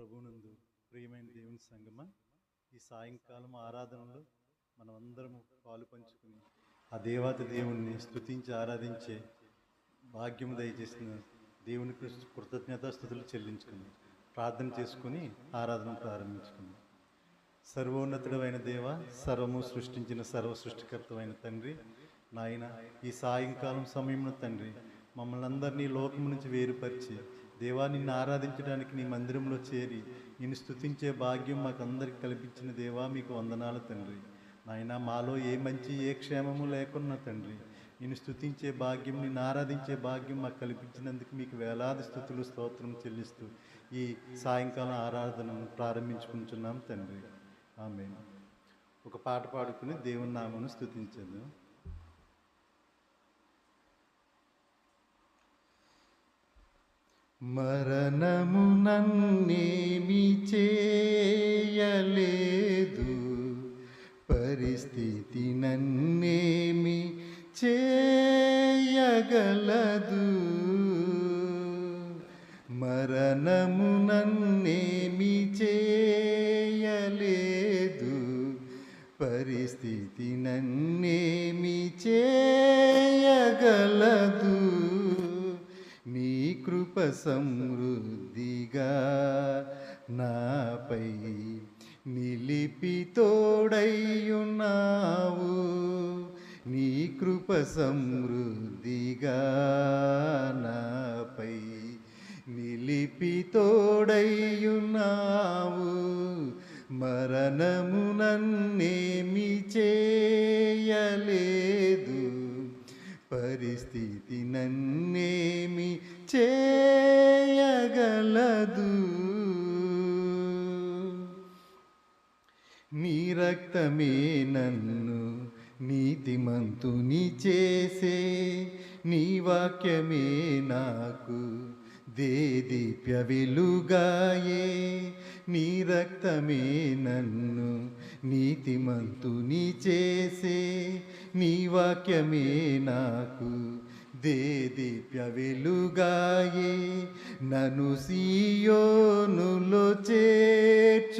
ప్రభునందు ప్రియమైన దేవుని సంగమ ఈ సాయంకాలం ఆరాధనలో మనమందరము పాలు పంచుకుని ఆ దేవాతి దేవుణ్ణి స్తుతించి ఆరాధించే భాగ్యము దయచేసిన దేవునికి కృతజ్ఞతాస్థుతులు చెల్లించుకుని ప్రార్థన చేసుకుని ఆరాధన ప్రారంభించుకుంది. సర్వోన్నతుడమైన దేవ సర్వము సృష్టించిన సర్వ సృష్టికర్తమైన తండ్రి నాయన ఈ సాయంకాలం సమయంలో తండ్రి మమ్మల్ని అందరినీ లోకం నుంచి వేరుపరిచి దేవా నిన్ను ఆరాధించడానికి నీ మందిరంలో చేరి నిన్ను స్థుతించే భాగ్యం మాకందరికి కల్పించిన దేవా మీకు వందనాలు తండ్రి. నాయన మాలో ఏ మంచి ఏ క్షేమము లేకున్నా తండ్రి నిన్ను స్థుతించే భాగ్యం నిన్ను ఆరాధించే భాగ్యం మాకు కల్పించినందుకు మీకు వేలాది స్థుతులు స్తోత్రం చెల్లిస్తూ ఈ సాయంకాలం ఆరాధనను ప్రారంభించుకుంటున్నాం తండ్రి. ఆమె ఒక పాట పాడుకుని దేవుని నామను స్థుతించాను మరణము నన్నేమి చేయలేదు. పరిస్థితి నన్నేమి చేయగలదు. మరణము నన్నేమి చేయలేదు. పరిస్థితి నన్నేమి చే కృప సమృద్ధిగా నాపై నిలిపి తోడయ్యున్నావు. నీ కృప సమృద్ధిగా నాపై నిలిపి తోడయ్యున్నావు. మరణము నన్నేమి చేయలేదు. పరిస్థితి నన్నేమి చేయగలదు. నీ రక్తమే నన్ను నీతిమంతుని చేసే నీ వాక్యమే నాకు దేదీప్య వెలుగాయే. నీ రక్తమే నన్ను నీతిమంతుని చేసే నీ వాక్యమే నాకు దేదీప్య వెలుగాయే నను సీయోనులో చేర్చుకొనుటే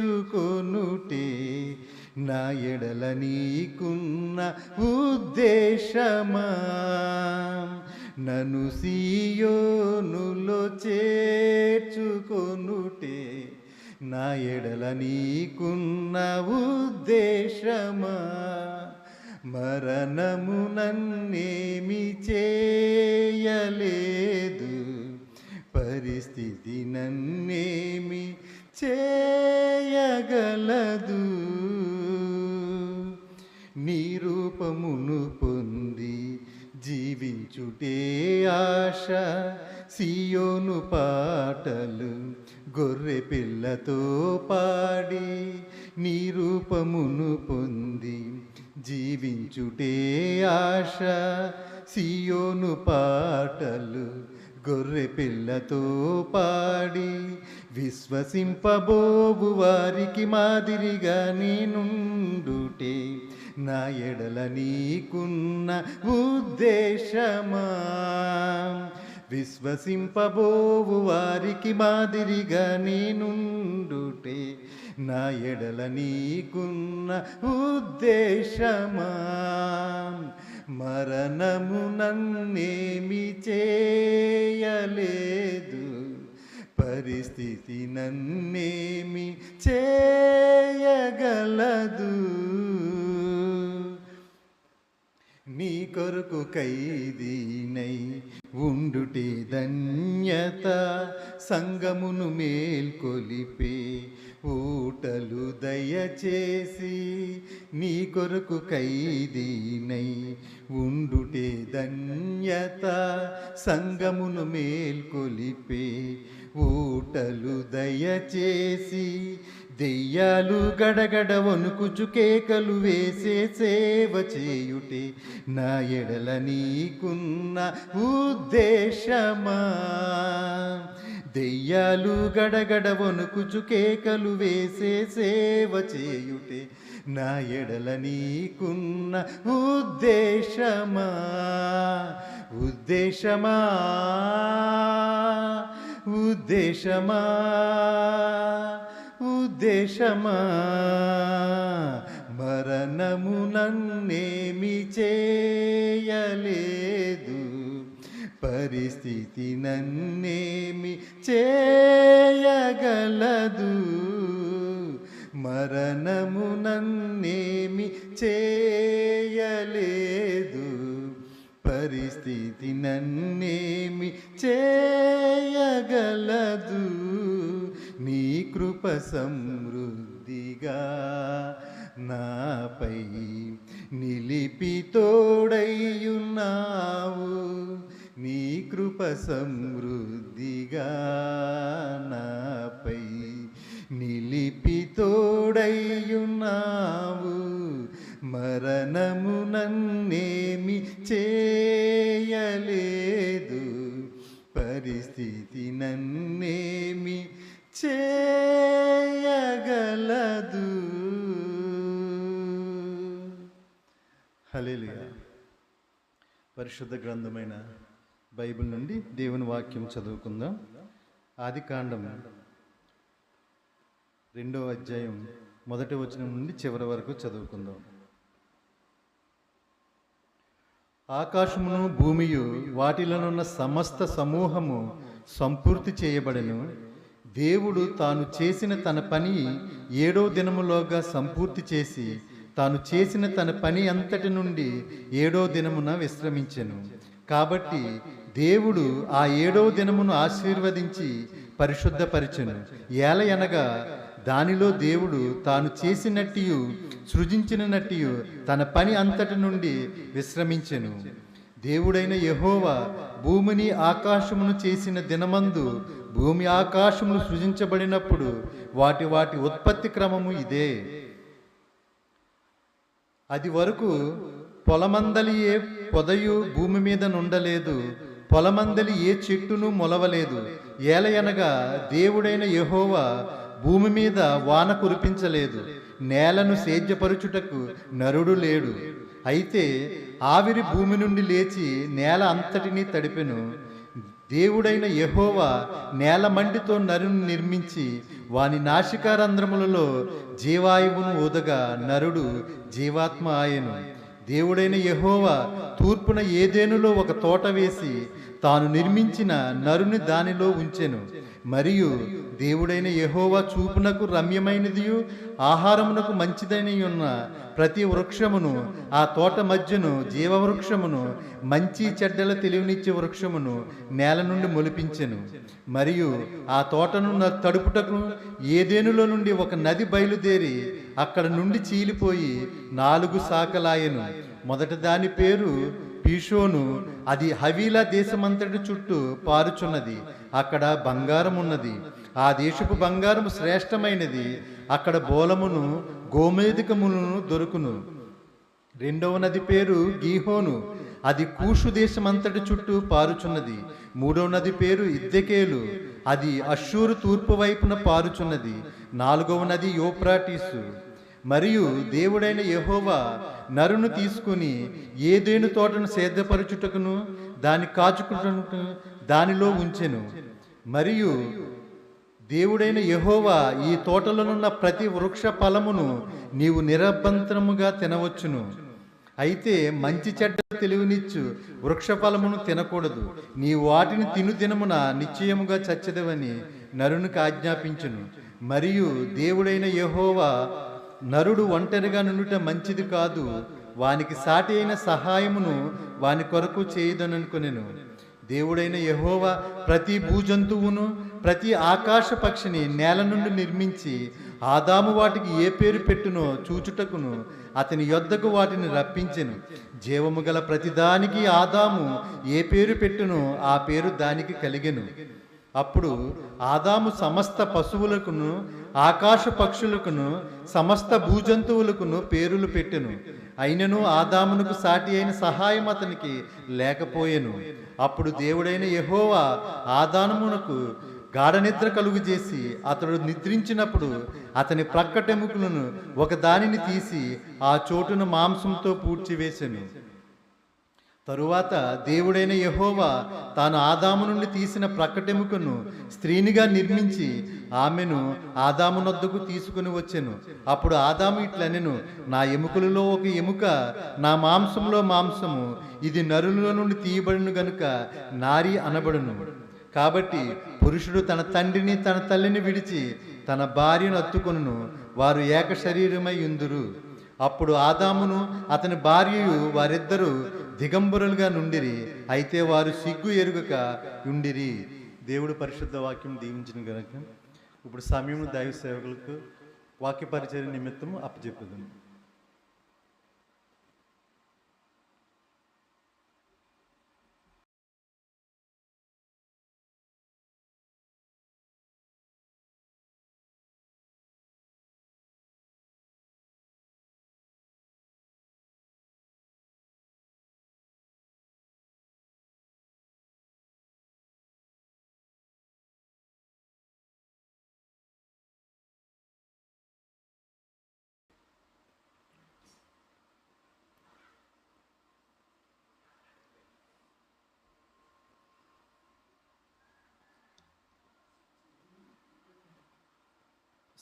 నా ఎడల నీకున్న ఉద్దేశమా? నను సీయోనులో చేర్చుకొనుటే నా ఎడల నీకున్న ఉద్దేశమా? మరణము నన్నేమి చేయలేదు. పరిస్థితి నన్నేమి చేయగలదు. నీ రూపమును పొంది జీవించుటే ఆశ సియోను పాటలు గొర్రె పిల్లతో పాడి నీ రూపమును పొంది జీవించుటే ఆశ సియోను పాటలు గొర్రె పిల్లతో పాడి విశ్వసింపబోవు వారికి మాదిరిగా నేనుండుటే నా ఎడల నీకున్న ఉద్దేశమా? విశ్వసింపబోవు వారికి మాదిరిగా నేనుండుటే నా ఎడల నీకున్న ఉద్దేశమా? మరణము నన్నేమి చేయలేదు. పరిస్థితి నన్నేమి చేయగలదు. నీ కొరకు ఖైదీనై ఉండుటే ధన్యత సంగమును మేల్కొలిపే ఊటలు దయచేసి నీ కొరకు ఖైదీనై ఉండుటే ధన్యత సంగమును మేల్కొలిపే ఊటలు దయచేసి దెయ్యాలు గడగడ వణుకుచు కేకలు వేసే సేవ చేయుటే నా ఎడల నీకున్న ఉద్దేశమా? దెయ్యాలు గడగడ వణుకుచు కేకలు వేసే సేవ చేయుటే నా ఎడల నీకున్న ఉద్దేశమా? ఉద్దేశమా? ఉద్దేశమా? ఉద్దేశమా? మరణము నన్నేమి చేయలేదు. పరిస్థితి నన్నేమి చేయగలదు. మరణము నన్నేమి చేయలేదు. పరిస్థితి నన్నేమి చేయగలదు. నీ కృప సమృద్ధిగా నాపై నిలిపి తోడయ్యున్నావు. నీ కృప సమృద్ధిగా నాపై నిలిపి తోడయ్యున్నావు. మరణము నన్నేమి చేయలేదు. పరిస్థితి నన్ను హల్లెలూయా. పరిశుద్ధ గ్రంథమైన బైబిల్ నుండి దేవుని వాక్యం చదువుకుందాం. ఆది కాండం రెండవ అధ్యాయం మొదటి వచనం నుండి చివరి వరకు చదువుకుందాం. ఆకాశమును భూమియు వాటిలోనున్న సమస్త సమూహము సంపూర్తి చేయబడను. దేవుడు తాను చేసిన తన పని ఏడో దినములోగా సంపూర్తి చేసి తాను చేసిన తన పని అంతటి నుండి ఏడో దినమున విశ్రమించెను. కాబట్టి దేవుడు ఆ ఏడో దినమును ఆశీర్వదించి పరిశుద్ధపరిచెను. ఏలయనగా దానిలో దేవుడు తాను చేసినట్టియు సృజించినట్టియు తన పని అంతటి నుండి విశ్రమించెను. దేవుడైన యెహోవా భూమిని ఆకాశమును చేసిన దినమందు భూమి ఆకాశములు సృజించబడినప్పుడు వాటి వాటి ఉత్పత్తి క్రమము ఇదే. అది వరకు పొలమందలి ఏ పొదయు భూమి మీద నుండలేదు పొలమందలి ఏ చెట్టును మొలవలేదు. ఏలయనగా దేవుడైన యహోవా భూమి మీద వాన కురిపించలేదు నేలను సేద్యపరుచుటకు నరుడు లేడు. అయితే ఆవిరి భూమి నుండి లేచి నేల అంతటినీ తడిపెను దేవుడైన యహోవా నేల మంటితో నరుని నిర్మించి వాని నాసికారంధ్రములలో జీవాయువును ఊదగా నరుడు జీవాత్మ ఆయను. దేవుడైన యహోవా తూర్పున ఏదేనులో ఒక తోట వేసి తాను నిర్మించిన నరుని దానిలో ఉంచెను. మరియు దేవుడైన యహోవా చూపునకు రమ్యమైనదియు ఆహారమునకు మంచిదైన ఉన్న ప్రతి వృక్షమును ఆ తోట మధ్యను జీవవృక్షమును మంచి చెడ్డల తెలివినిచ్చే వృక్షమును నేల నుండి మొలిపించెను. మరియు ఆ తోటను తడుపుటకు ఏదేనులో నుండి ఒక నది బయలుదేరి అక్కడ నుండి చీలిపోయి నాలుగు సాకలాయను. మొదట దాని పేరు పీషోను అది హవీలా దేశమంతటి చుట్టూ పారుచున్నది. అక్కడ బంగారం ఉన్నది ఆ దేశపు బంగారం శ్రేష్టమైనది. అక్కడ బోలమును గోమేధికమును దొరుకును. రెండవ నది పేరు గీహోను. అది కూషు దేశమంతటి చుట్టూ పారుచున్నది. మూడవ నది పేరు ఇద్దెకేలు. అది అశ్షూరు తూర్పు వైపున పారుచున్నది. నాలుగవ నది యోప్రాటీసు. మరియు దేవుడైన యహోవా నరును తీసుకుని ఏదేను తోటను సేద్యపరుచుటకును దాని కాచుకుంటకు దానిలో ఉంచెను. మరియు దేవుడైన యహోవా ఈ తోటలోనున్న ప్రతి వృక్ష ఫలమును నీవు నిరభంతరముగా తినవచ్చును. అయితే మంచి చెడ్డ తెలివినిచ్చు వృక్ష ఫలమును తినకూడదు. నీ వాటిని తిను దినమున నిశ్చయముగా చచ్చదవని నరునికి ఆజ్ఞాపించును. మరియు దేవుడైన యహోవా నరుడు ఒంటరిగా నుండుట మంచిది కాదు. వానికి సాటి అయిన సహాయమును వాని కొరకు చేయదననుకొనెను. దేవుడైన యహోవా ప్రతి భూజంతువును ప్రతి ఆకాశ పక్షిని నేల నుండి నిర్మించి ఆదాము వాటికి ఏ పేరు పెట్టునో చూచుటకును అతని యొద్దకు వాటిని రప్పించెను. జీవము గల ప్రతిదానికి ఆదాము ఏ పేరు పెట్టునో ఆ పేరు దానికి కలిగెను. అప్పుడు ఆదాము సమస్త పశువులకును ఆకాశ పక్షులకును సమస్త భూజంతువులకును పేరులు పెట్టెను. అయినను ఆదామునకు సాటి అయిన సహాయం అతనికి లేకపోయెను. అప్పుడు దేవుడైన యహోవా ఆదామునకు గాఢ నిద్ర కలుగు చేసి అతడు నిద్రించినప్పుడు అతని ప్రక్కటెముకలను ఒకదానిని తీసి ఆ చోటును మాంసంతో పూడ్చివేసెను. తరువాత దేవుడైన యహోవా తాను ఆదాము నుండి తీసిన ప్రక్కటెముకను స్త్రీనిగా నిర్మించి ఆమెను ఆదాము నొద్దకు తీసుకుని వచ్చెను. అప్పుడు ఆదాము ఇట్లనెను నా ఎముకలలో ఒక ఎముక నా మాంసంలో మాంసము ఇది నరులలో నుండి తీయబడును గనుక నారి అనబడును. కాబట్టి పురుషుడు తన తండ్రిని తన తల్లిని విడిచి తన భార్యను అత్తుకొనును వారు ఏక శరీరమై ఉందురు. అప్పుడు ఆదామును అతని భార్యయు వారిద్దరూ దిగంబరులుగా నుండిరి అయితే వారు సిగ్గు ఎరుగక ఉండిరి. దేవుడు పరిశుద్ధ వాక్యం దీవించిన గనక ఇప్పుడు సమయం దైవ సేవకులకు వాక్య పరిచయ నిమిత్తం అప్పచెప్పుదాం.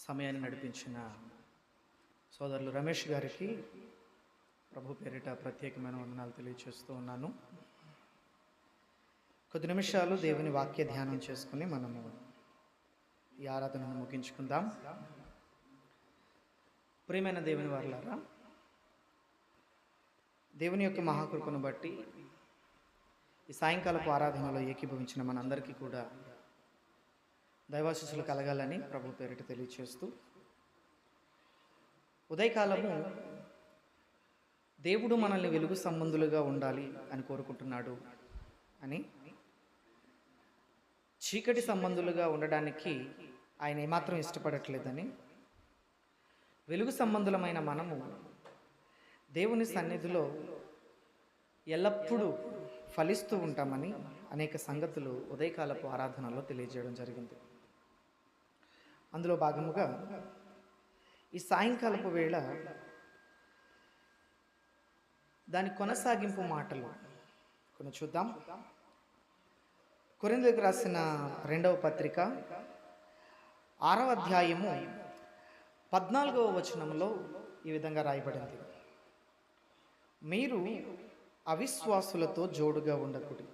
సమయాన్ని నడిపించిన సోదరులు రమేష్ గారికి ప్రభు పేరిట ప్రత్యేకమైన వందనాలు తెలియచేస్తూ ఉన్నాను. కొద్ది నిమిషాలు దేవుని వాక్య ధ్యానం చేసుకుని మనము ఈ ఆరాధనను ముగించుకుందాం. ప్రియమైన దేవుని వారులారా దేవుని యొక్క మహాకృపను బట్టి ఈ సాయంకాలపు ఆరాధనలో ఏకీభవించిన మనందరికీ కూడా దైవాశిస్సులు కలగాలని ప్రభు పేరిట తెలియచేస్తూ ఉదయకాలము దేవుడు మనల్ని వెలుగు సంబంధులుగా ఉండాలి అని కోరుకుంటున్నాడు అని చీకటి సంబంధులుగా ఉండడానికి ఆయన ఏమాత్రం ఇష్టపడట్లేదని వెలుగు సంబంధులమైన మనము దేవుని సన్నిధిలో ఎల్లప్పుడూ ఫలిస్తూ ఉంటామని అనేక సంగతులు ఉదయకాలపు ఆరాధనలో తెలియజేయడం జరిగింది. అందులో భాగముగా ఈ సాయంకాలపు వేళ దాని కొనసాగింపు మాటలు కొన్ని చూద్దాం. కొరిందులకు రాసిన రెండవ పత్రిక ఆరవ అధ్యాయము పద్నాలుగవ వచనంలో ఈ విధంగా రాయబడింది. మీరు అవిశ్వాసులతో జోడుగా ఉండకూడదు.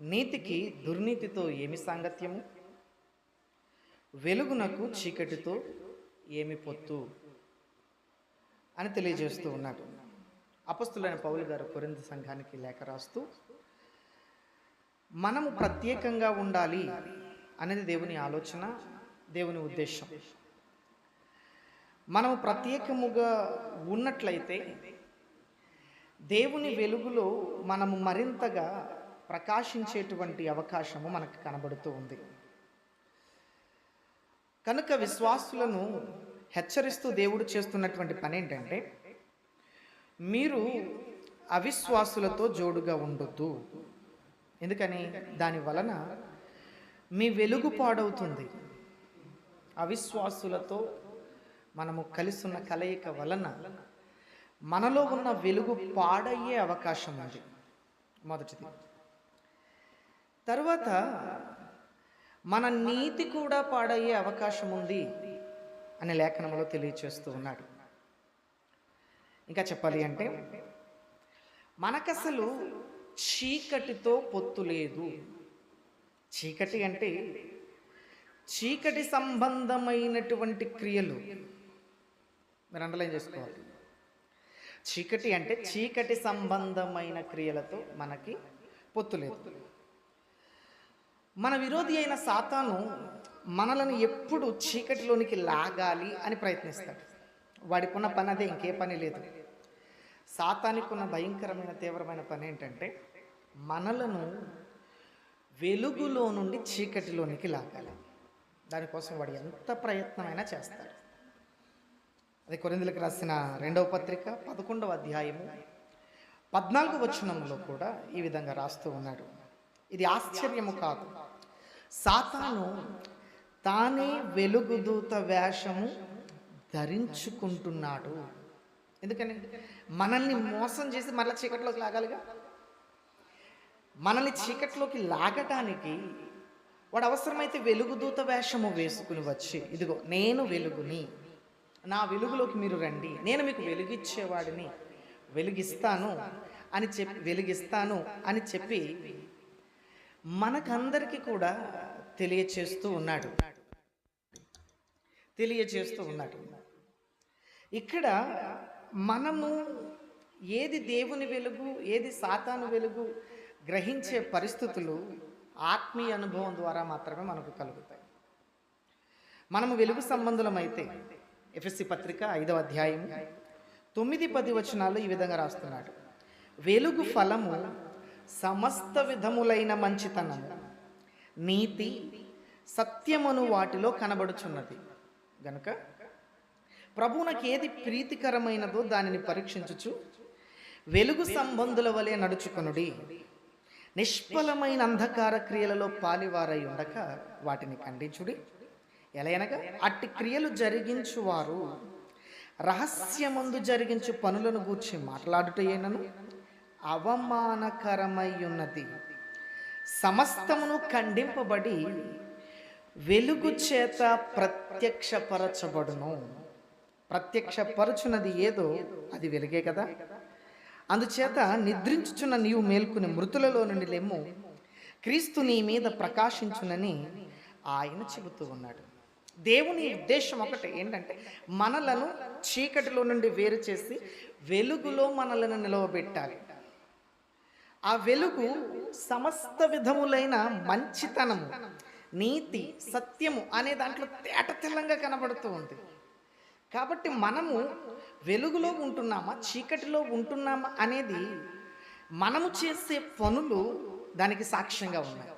నీతికి దుర్నీతితో ఏమి సాంగత్యము? వెలుగునకు చీకటితో ఏమి పొత్తు అని తెలియజేస్తూ ఉన్నాడు. అపస్తులైన పౌలు గారు కొరింద సంఘానికి లేఖ రాస్తూ మనము ప్రత్యేకంగా ఉండాలి అనేది దేవుని ఆలోచన దేవుని ఉద్దేశం. మనము ప్రత్యేకముగా ఉన్నట్లయితే దేవుని వెలుగులో మనము మరింతగా ప్రకాశించేటువంటి అవకాశము మనకు కనబడుతూ ఉంది. కనుక విశ్వాసులను హెచ్చరిస్తూ దేవుడు చేస్తున్నటువంటి పని ఏంటంటే మీరు అవిశ్వాసులతో జోడుగా ఉండొద్దు. ఎందుకని? దాని వలన మీ వెలుగు పాడవుతుంది. అవిశ్వాసులతో మనము కలిసి ఉన్న కలయిక వలన మనలో ఉన్న వెలుగు పాడయ్యే అవకాశం ఉంది మొదటిది. తర్వాత మన నీతి కూడా పాడయ్యే అవకాశం ఉంది అనే లేఖనంలో తెలియచేస్తూ ఉన్నాడు. ఇంకా చెప్పాలి అంటే మనకసలు చీకటితో పొత్తు లేదు. చీకటి అంటే చీకటి సంబంధమైనటువంటి క్రియలు. మీరు అండర్లైన్ చేసుకోవాలి. చీకటి అంటే చీకటి సంబంధమైన క్రియలతో మనకి పొత్తు లేదు. మన విరోధి అయిన సాతాను మనలను ఎప్పుడు చీకటిలోనికి లాగాలి అని ప్రయత్నిస్తాడు. వాడికున్న పని అదే ఇంకే పని లేదు. సాతానికి ఉన్న భయంకరమైన తీవ్రమైన పని ఏంటంటే మనలను వెలుగులో నుండి చీకటిలోనికి లాగాలి. దానికోసం వాడు ఎంత ప్రయత్నమైనా చేస్తాడు. అది కొరిందులకు రాసిన రెండవ పత్రిక పదకొండవ అధ్యాయము పద్నాలుగు వచనంలో కూడా ఈ విధంగా రాస్తూ ఉన్నాడు. ఇది ఆశ్చర్యము కాదు. సాతాను తానే వెలుగుదూత వేషము ధరించుకుంటున్నాడు. ఎందుకని? మనల్ని మోసం చేసి మరల చీకట్లోకి లాగాలిగా? మనల్ని చీకట్లోకి లాగటానికి వాడు అవసరమైతే వెలుగుదూత వేషము వేసుకుని వచ్చి ఇదిగో నేను వెలుగుని నా వెలుగులోకి మీరు రండి నేను మీకు వెలుగిచ్చేవాడిని వెలుగిస్తాను అని చెప్పి వెలుగిస్తాను అని చెప్పి మనకందరికీ కూడా తెలియచేస్తూ ఉన్నాడు. తెలియచేస్తూ ఉన్నాడు. ఇక్కడ మనము ఏది దేవుని వెలుగు ఏది సాతాను వెలుగు గ్రహించే పరిస్థితులు ఆత్మీయ అనుభవం ద్వారా మాత్రమే మనకు కలుగుతాయి. మనము వెలుగు సంబంధులమైతే ఎఫ్ఎస్సి పత్రిక ఐదవ అధ్యాయం తొమ్మిది పది వచనాలు ఈ విధంగా రాస్తున్నాడు. వెలుగు ఫలము సమస్త విధములైన మంచితనము నీతి సత్యమును వాటిలో కనబడుచున్నది. గనుక ప్రభువునకి ఏది ప్రీతికరమైనదో దానిని పరీక్షించుచు వెలుగు సంబంధుల వలె నడుచుకొనుడి. నిష్ఫలమైన అంధకార క్రియలలో పాలివారై ఉండక వాటిని ఖండించుడి. ఎలయనగా అట్టి క్రియలు జరిగించువారు. రహస్యమందు జరిగించు పనులను గూర్చి మాట్లాడుటయేనను. అవమానకరమై ఉన్నది సమస్తమును ఖండింపబడి వెలుగు చేత ప్రత్యక్షపరచబడును. ప్రత్యక్షపరచున్నది ఏదో అది వెలుగే కదా. అందుచేత నిద్రించుచున్న నీవు మేల్కొని మృతులలో నుండి లెమ్ము క్రీస్తు నీ మీద ప్రకాశించునని ఆయన చెబుతూ ఉన్నాడు. దేవుని ఉద్దేశం ఒకటే ఏంటంటే మనలను చీకటిలో నుండి వేరు చేసి వెలుగులో మనలను నిలవబెట్టాలి. ఆ వెలుగు సమస్త విధములైన మంచితనము నీతి సత్యము అనే దాంట్లో తేట తెల్లంగా కనబడుతూ ఉంది. కాబట్టి మనము వెలుగులో ఉంటున్నామా చీకటిలో ఉంటున్నామా అనేది మనము చేసే పనులు దానికి సాక్ష్యంగా ఉన్నాయి.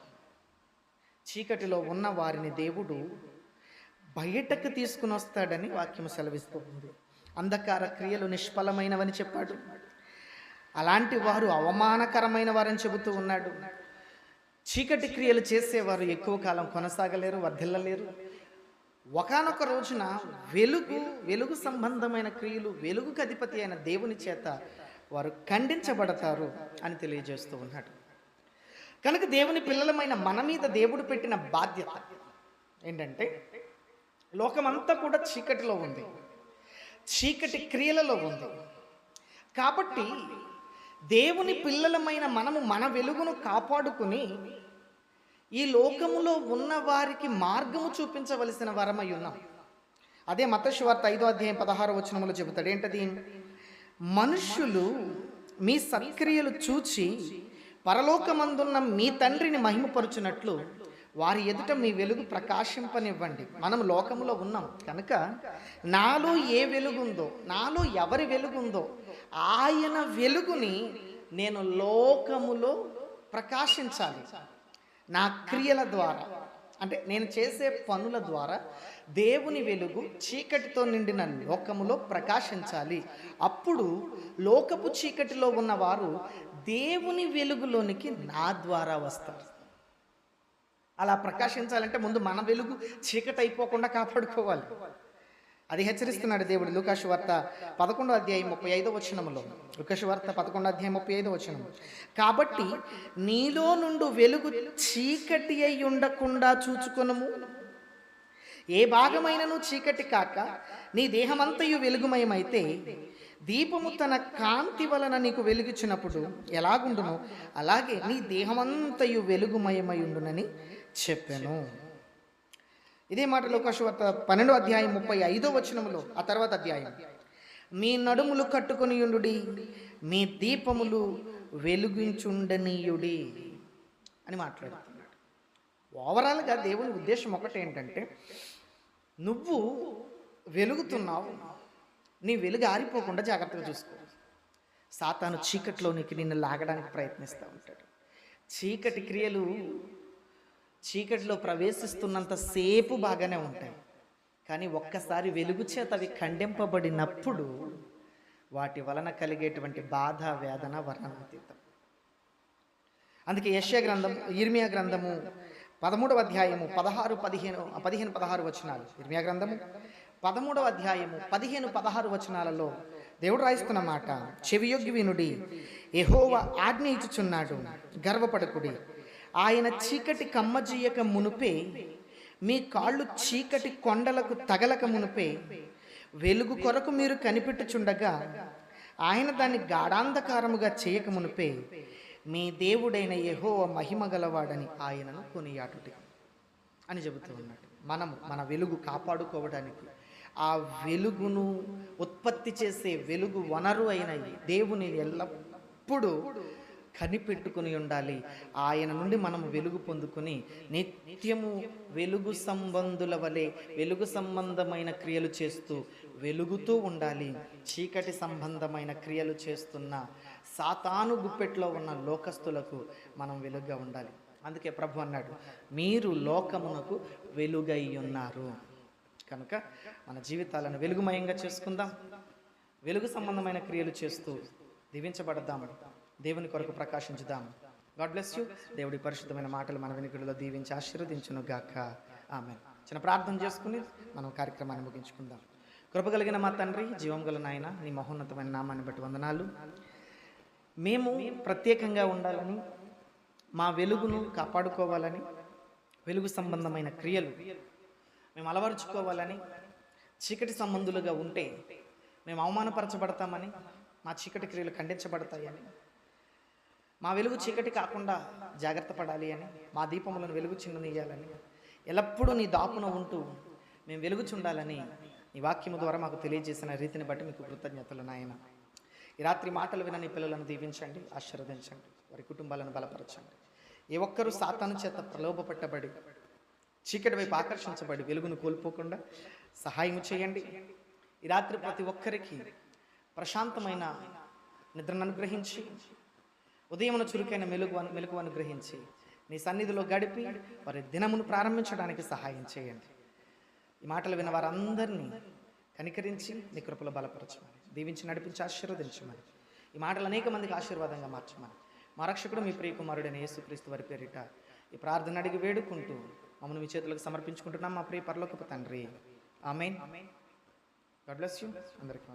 చీకటిలో ఉన్న వారిని దేవుడు బయటకు తీసుకుని వస్తాడని వాక్యం సెలవిస్తూ ఉంది. అంధకార క్రియలు నిష్ఫలమైనవని చెప్పాడు. అలాంటి వారు అవమానకరమైన వారని చెబుతూ ఉన్నాడు. చీకటి క్రియలు చేసేవారు ఎక్కువ కాలం కొనసాగలేరు వర్ధిల్లలేరు. ఒకనొక రోజున వెలుగు వెలుగు సంబంధమైన క్రియలు వెలుగుకు అధిపతి అయిన దేవుని చేత వారు ఖండించబడతారు అని తెలియజేస్తూ ఉన్నాడు. కనుక దేవుని పిల్లలమైన మన మీద దేవుడు పెట్టిన బాధ్యత ఏంటంటే లోకమంతా కూడా చీకటిలో ఉంది. చీకటి క్రియలలో ఉంది. కాబట్టి దేవుని పిల్లలమైన మనము మన వెలుగును కాపాడుకుని ఈ లోకములో ఉన్న వారికి మార్గము చూపించవలసిన వరమై ఉన్నాం. అదే మతశివార్త ఐదో అధ్యాయం పదహారు వచనములు చెబుతాడు. ఏంటది? మనుష్యులు మీ సత్క్రియలు చూచి పరలోకమందున్న మీ తండ్రిని మహిమపరుచున్నట్లు వారి ఎదుట మీ వెలుగు ప్రకాశింపనివ్వండి. మనం లోకములో ఉన్నాం. కనుక నాలో ఏ వెలుగుందో నాలో ఎవరి వెలుగుందో ఆయన వెలుగుని నేను లోకములో ప్రకాశించాలి. నా క్రియల ద్వారా. అంటే నేను చేసే పనుల ద్వారా దేవుని వెలుగు చీకటితో నిండిన లోకములో ప్రకాశించాలి. అప్పుడు లోకపు చీకటిలో ఉన్నవారు దేవుని వెలుగులోనికి నా ద్వారా వస్తారు. అలా ప్రకాశించాలంటే ముందు మన వెలుగు చీకటి అయిపోకుండా కాపాడుకోవాలి. అది హెచ్చరిస్తున్నాడు దేవుడు. లూకాసు వార్త పదకొండో అధ్యాయం ముప్పై ఐదో వచనములో. లూకాసు వార్త పదకొండో అధ్యాయం ముప్పై ఐదో వచనము కాబట్టి నీలో నుండి వెలుగు చీకటి అయి ఉండకుండా చూచుకొనము. ఏ భాగమైనను చీకటి కాక నీ దేహమంతయు వెలుగుమయమైతే దీపము తన కాంతి వలన నీకు వెలుగుచ్చినప్పుడు ఎలాగుండునో? అలాగే నీ దేహమంతయు వెలుగుమయమై ఉండునని చెప్పాను. ఇదే మాట లోకాశువార్త పన్నెండో అధ్యాయం ముప్పై ఐదో వచనములో ఆ తర్వాత అధ్యాయం. మీ నడుములు కట్టుకొనియుండుడి మీ దీపములు వెలుగించుండనీయుడి అని మాట్లాడుతున్నాడు. ఓవరాల్గా దేవుని ఉద్దేశం ఒకటి ఏంటంటే నువ్వు వెలుగుతున్నావు నీ వెలుగు ఆరిపోకుండా జాగ్రత్తగా చూసుకో. సాతాను చీకట్లోనికి నిన్ను లాగడానికి ప్రయత్నిస్తూ ఉంటాడు. చీకటి క్రియలు చీకటిలో ప్రవేశిస్తున్నంత సేపు బాగానే ఉంటాయి. కానీ ఒక్కసారి వెలుగు చేత అవి ఖండింపబడినప్పుడు వాటి వలన కలిగేటువంటి బాధ వేదన వర్ణనాతీతం. అందుకే యశ్య గ్రంథం ఇర్మియా గ్రంథము పదమూడవ అధ్యాయము పదహారు పదిహేను పదిహేను పదహారు వచనాలు. ఇర్మియా గ్రంథము పదమూడవ అధ్యాయము పదిహేను పదహారు వచనాలలో దేవుడు రాయిస్తున్న మాట చెవియొగ్గి వినుడి ఎహోవ ఆజ్ఞ ఇచ్చుచున్నాడు గర్వపడకుడి. ఆయన చీకటి కమ్మజీయక మునుపే మీ కాళ్ళు చీకటి కొండలకు తగలక మునుపే వెలుగు కొరకు మీరు కనిపెట్టుచుండగా ఆయన దాన్ని గాఢాంధకారముగా చేయక మునుపే మీ దేవుడైన యహో మహిమ గలవాడని ఆయనను కొనియాడుటి అని చెబుతూ ఉన్నాడు. మనం మన వెలుగు కాపాడుకోవడానికి ఆ వెలుగును ఉత్పత్తి చేసే వెలుగు వనరు అయిన దేవుని ఎల్లప్పుడూ కనిపెట్టుకుని ఉండాలి. ఆయన నుండి మనం వెలుగు పొందుకొని నిత్యము వెలుగు సంబంధుల వలె వెలుగు సంబంధమైన క్రియలు చేస్తూ వెలుగుతూ ఉండాలి. చీకటి సంబంధమైన క్రియలు చేస్తున్న సాతాను గుప్పెట్లో ఉన్న లోకస్తులకు మనం వెలుగుగా ఉండాలి. అందుకే ప్రభు అన్నాడు మీరు లోకమునకు వెలుగై ఉన్నారు. కనుక మన జీవితాలను వెలుగుమయంగా చేసుకుందాం. వెలుగు సంబంధమైన క్రియలు చేస్తూ దీవించబడదాం. దేవుని కొరకు ప్రకాశించుదాం గాడ్ బ్లెస్ యూ దేవుడి పరిశుద్ధమైన మాటలు మన వెనుకడిలో దీవించి ఆశీర్వదించును గాక. ఆమె చిన్న ప్రార్థన చేసుకుని మనం కార్యక్రమాన్ని ముగించుకుందాం. కృపగలిగిన మా తండ్రి జీవం గల నాయన నీ మహోన్నతమైన నామాన్ని బట్టి వందనాలు. మేము ప్రత్యేకంగా ఉండాలని మా వెలుగును కాపాడుకోవాలని వెలుగు సంబంధమైన క్రియలు మేము అలవరుచుకోవాలని చీకటి సంబంధులుగా ఉంటే మేము అవమానపరచబడతామని మా చీకటి క్రియలు ఖండించబడతాయని మా వెలుగు చీకటి కాకుండా జాగ్రత్త పడాలి అని మా దీపములను వెలుగు చిన్ననీయాలని ఎల్లప్పుడూ నీ దాపున ఉంటూ మేము వెలుగుచుండాలని నీ వాక్యము ద్వారా మాకు తెలియజేసిన రీతిని బట్టి మీకు కృతజ్ఞతలు నాయన. ఈ రాత్రి మాటలు విన నీ పిల్లలను దీవించండి ఆశీర్వదించండి వారి కుటుంబాలను బలపరచండి. ఏ ఒక్కరూ సాతాను చేత ప్రలోభపెట్టబడి చీకటి వైపు ఆకర్షించబడి వెలుగును కోల్పోకుండా సహాయం చేయండి. ఈ రాత్రి ప్రతి ఒక్కరికి ప్రశాంతమైన నిద్రను అనుగ్రహించి ఉదయమున చురుకైన మెలుగు మెలుగు అనుగ్రహించి నీ సన్నిధిలో గడిపి వారి దినమును ప్రారంభించడానికి సహాయం చేయండి. ఈ మాటలు విన్న వారందరినీ కనికరించి నీ కృపలో బలపరచమని దీవించి నడిపించి ఆశీర్వదించమని ఈ మాటలు అనేక మందికి ఆశీర్వాదంగా మార్చమని మా రక్షకుడు మీ ప్రియకుమారుడైన యేసుక్రీస్తు వారి పేరిట ఈ ప్రార్థన అడిగి వేడుకుంటూ మమ్మల్ని మీ చేతులకు సమర్పించుకుంటున్నాం మా ప్రియ పరలోకపు తండ్రి. ఆమెన్. God bless you. అందరికీ